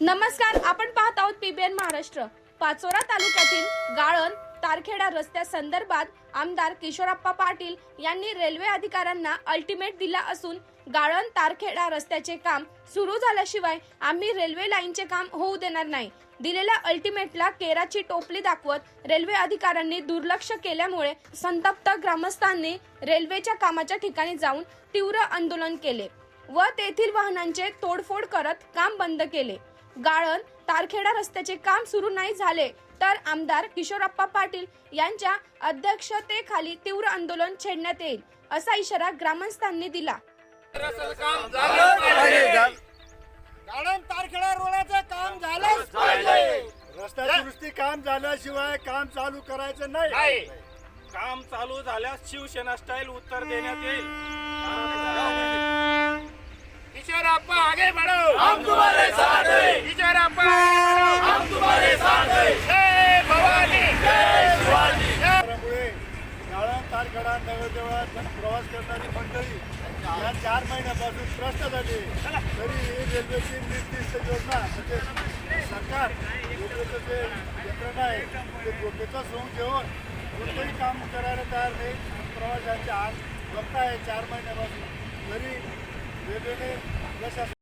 नमस्कार आपण पाहत आहोत पीबीएन महाराष्ट्र. पाचोरा तालुक्यातील गाळण तारखेडा रस्त्या संदर्भात आमदार किशोरप्पा पाटील यांनी रेल्वे अधिकाऱ्यांना अल्टिमेट दिला असून गाळण तारखेडा रस्त्याचे काम सुरू झाल्याशिवाय आम्ही रेल्वे लाईनचे काम होऊ देणार नाही. दिलेल्या अल्टिमेटला केराची टोपली दाखवत रेल्वे अधिकाऱ्यांनी दुर्लक्ष केल्यामुळे संतप्त ग्रामस्थांनी रेल्वेच्या कामाच्या ठिकाणी जाऊन तीव्र आंदोलन केले व तेथील वाहनांचे तोडफोड करत काम बंद केले. गाळण तारखेडा रस्त्याचे काम सुरू नाही झाले तर आमदार किशोरप्पा पाटील यांच्या अध्यक्षतेखाली तीव्र आंदोलन छेडण्यात येईल असा इशारा ग्रामस्थांनी दिला. गार्डन तारखेडा रोडाचं काम रस्ता दुरुस्ती काम झाल्याशिवाय काम चालू करायचं नाही. काम चालू झाल्यास शिवसेना स्टाईल उत्तर देण्यात येईल. आगे बढ़ो। हम तुम्हारे साथ हैं। बढ़ो हम तुम्हारे साथ हैं। जय भवानी। जय शिवाजी। त्यामुळे तारखेडा नवदेवळात प्रवास करणारी मंडळी या चार महिन्यापासून त्रस्त झाली तरी ही रेल्वेची निर्दिष्ट योजना म्हणजे सरकार रेल्वेचं जे यंत्रणा आहे ते डोक्याचा सोंग घेऊन कोणतंही काम करायला तयार नाही. प्रवाशांच्या हात बघताय चार महिन्यापासून. तरी रेल्वेने प्रशासन